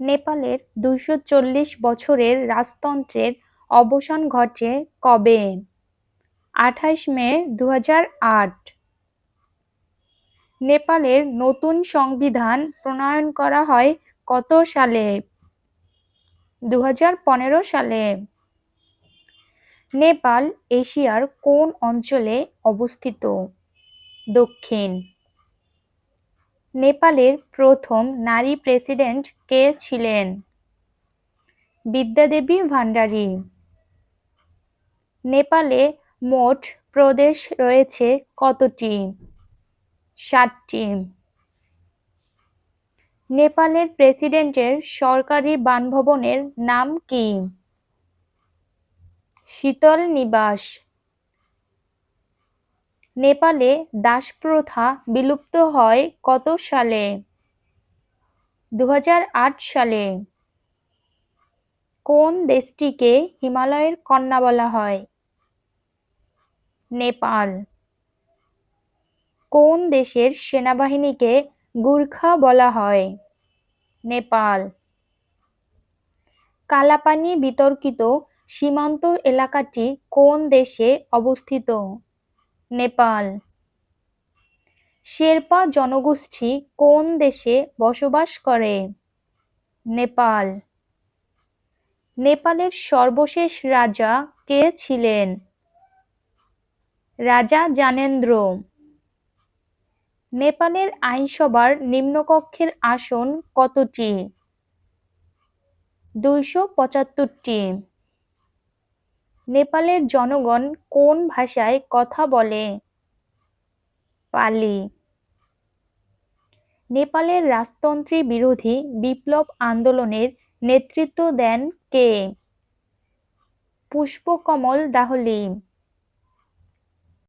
নেপালের দুইশো চল্লিশ বছরের রাজতন্ত্রের অবসান ঘটে কবে? আঠাশ মে দু আট। নেপালের নতুন সংবিধান প্রণয়ন করা হয় কত সালে? দু হাজার পনেরো সালে। নেপাল এশিয়ার কোন অঞ্চলে অবস্থিত? দক্ষিণ নেপালের প্রথম নারী প্রেসিডেন্ট কে ছিলেন? বিদ্যাদেবী ভান্ডারী। নেপালে মোট প্রদেশ রয়েছে কতটি? সাতটি। নেপালের প্রেসিডেন্টের সরকারি বানভবনের নাম কি? শীতল নিবাস। নেপালে দাসপ্রথা বিলুপ্ত হয় কত সালে? দু হাজার আট সালে। কোন দেশটিকে হিমালয়ের কন্যা বলা হয়? নেপাল। কোন দেশের সেনাবাহিনীকে গুর্খা বলা হয়? নেপাল। কালাপানি বিতর্কিত সীমান্ত এলাকাটি কোন দেশে অবস্থিত? নেপাল। শেরপা জনগোষ্ঠী কোন দেশে বসবাস করে? নেপাল। নেপালের সর্বশেষ রাজা কে ছিলেন? রাজা জানেন্দ্র। নেপালের আইনসভার নিম্নকক্ষের আসন কতটি? দুইশো পঁচাত্তরটি। নেপালের জনগণ কোন ভাষায় কথা বলে? পালি। নেপালের রাজতন্ত্রী বিরোধী বিপ্লব আন্দোলনের নেতৃত্ব দেন কে? পুষ্পকমল দাহলি।